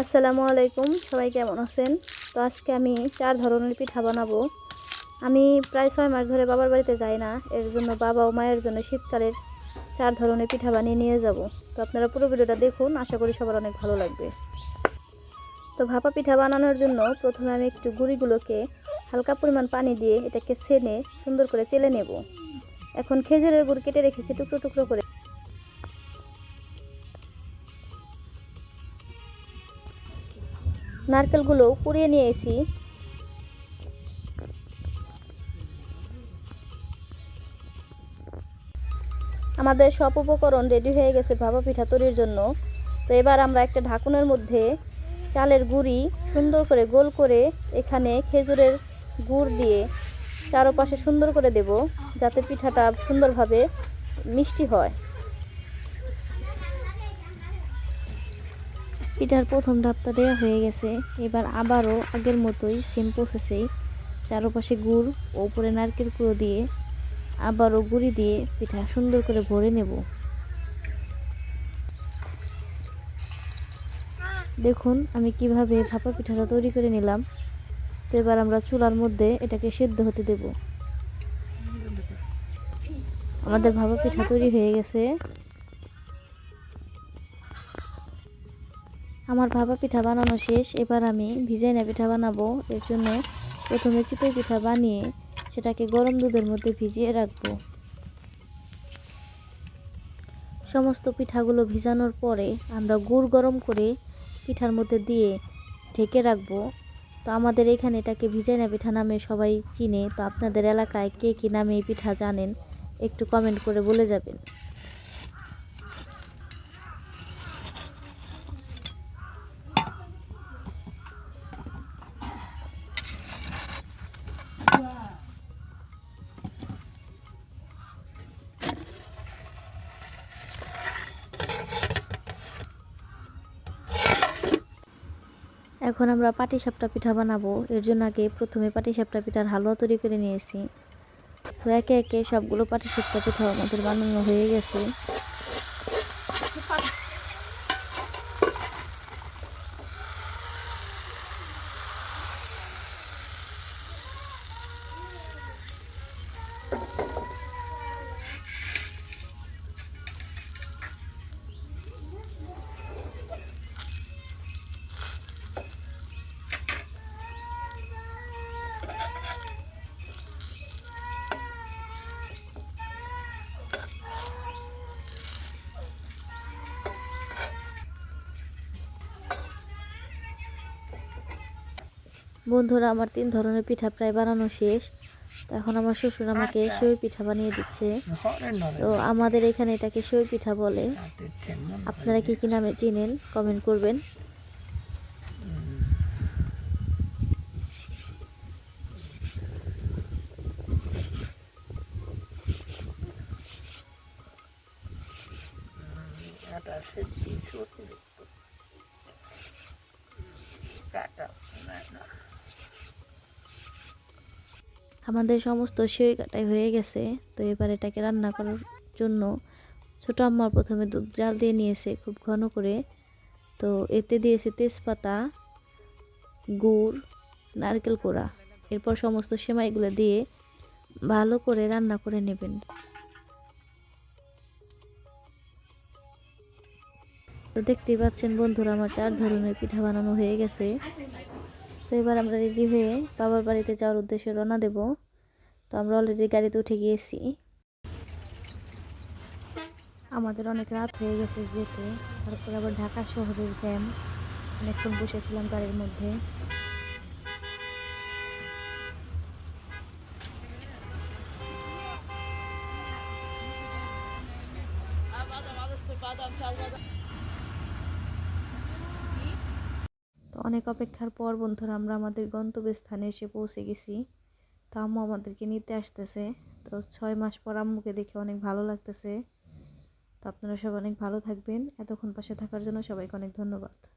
আসসালামু আলাইকুম, সবাই কেমন আছেন? তো আজকে আমি চার ধরনের পিঠা বানাবো। আমি প্রায় ছয় মাস ধরে বাবার বাড়িতে যাই না, এর জন্য বাবা ও মায়ের জন্য শীতকালের চার ধরনের পিঠা বানিয়ে নিয়ে যাব। তো আপনারা পুরো ভিডিওটা দেখুন, আশা করি সবার অনেক ভালো লাগবে। তো ভাপা পিঠা বানানোর জন্য প্রথমে আমি একটু গুঁড়িগুলোকে হালকা পরিমাণ পানি দিয়ে এটাকে ছেনে সুন্দর করে চেলে নেব। এখন খেজুরের গুড় কেটে রেখেছি টুকরো টুকরো করে। নারকেলগুলো কুড়িয়ে নিয়ে এসি আমাদের সব উপকরণ রেডি হয়ে গেছে ভাপা পিঠা তৈরির জন্য। তো এবার আমরা একটা ঢাকুনের মধ্যে চালের গুঁড়ি সুন্দর করে গোল করে এখানে খেজুরের গুড় দিয়ে চারপাশে সুন্দর করে দেব, যাতে পিঠাটা সুন্দরভাবে মিষ্টি হয়। পিঠার প্রথম ধাপটা দেওয়া হয়ে গেছে। এবার আবারও আগের মতোই সেম প্রসেসেই চারপাশে গুড় ও উপরে নারকেল কুড়ো দিয়ে আবারও গুড়ি দিয়ে পিঠা সুন্দর করে ভরে নেব। দেখুন, আমি কীভাবে ভাপা পিঠাটা তৈরি করে নিলাম। তো এবার আমরা চুলার মধ্যে এটাকে সেদ্ধ হতে দেব। আমাদের ভাপা পিঠা তৈরি হয়ে গেছে। আমার ভাপা পিঠা বানানো শেষ, এবার আমি ভিজাইনা পিঠা বানাবো। এর জন্য প্রথমে চিতই পিঠা বানিয়ে সেটাকে গরম দুধের মধ্যে ভিজিয়ে রাখব। সমস্ত পিঠাগুলো ভিজানোর পরে আমরা গুড় গরম করে পিঠার মধ্যে দিয়ে ঢেকে রাখব। তো আমাদের এখানে এটাকে ভিজাইনা পিঠা নামে সবাই চিনে। তো আপনাদের এলাকায় কে কী নামে এই পিঠা জানেন একটু কমেন্ট করে বলে যাবেন। এখন আমরা পাটিসাপটা পিঠা বানাবো। এর জন্য আগে প্রথমে পাটি সাপটা পিঠার হালুয়া তৈরি করে নিয়েছি। তো একে একে সবগুলো পাটি সাপটা পিঠা আমাদের বানানো হয়ে গেছে। বন্ধুরা আমার তিন ধরনের পিঠা প্রায় বানানো শেষ। তো এখন আমার শ্বশুর আমাকে সেই পিঠা বানিয়ে দিচ্ছে। তো আমাদের এখানে এটাকে সেই পিঠা বলে। আপনারা কি কি নামে চিনেন? কমেন্ট করবেন। কাটা আমাদের সমস্ত সেই কাটাই হয়ে গেছে। তো এবার এটাকে রান্না করার জন্য ছোটো আম্মা প্রথমে দুধ জাল দিয়ে নিয়েছে খুব ঘন করে। তো এতে দিয়েছে তেজপাতা, গুড়, নারকেল কোড়া। এরপর সমস্ত সেমাইগুলো দিয়ে ভালো করে রান্না করে নেবেন। তো দেখতেই পাচ্ছেন বন্ধুরা, আমার চার ধরনের পিঠা বানানো হয়ে গেছে। তো এবার আমরা রেডি হয়ে বাবার বাড়িতে যাওয়ার উদ্দেশ্যে রওনা দেব। তো আমরা অলরেডি গাড়িতে উঠে গিয়েছি। আমাদের অনেক রাত হয়ে গেছে যেতে। তারপর আবার ঢাকা শহরের জ্যাম অনেকক্ষণ বসেছিলাম গাড়ির মধ্যে। তো অনেক অপেক্ষার পর, বন্ধুরা, আমরা আমাদের গন্তব্যস্থানে এসে পৌঁছে গেছি। তো আম্মু আমাদেরকে নিতে আসতেছে। তো ছয় মাস পর আম্মুকে দেখে অনেক ভালো লাগতেছে। তো আপনারা সব অনেক ভালো থাকবেন। এতক্ষণ পাশে থাকার জন্য সবাইকে অনেক ধন্যবাদ।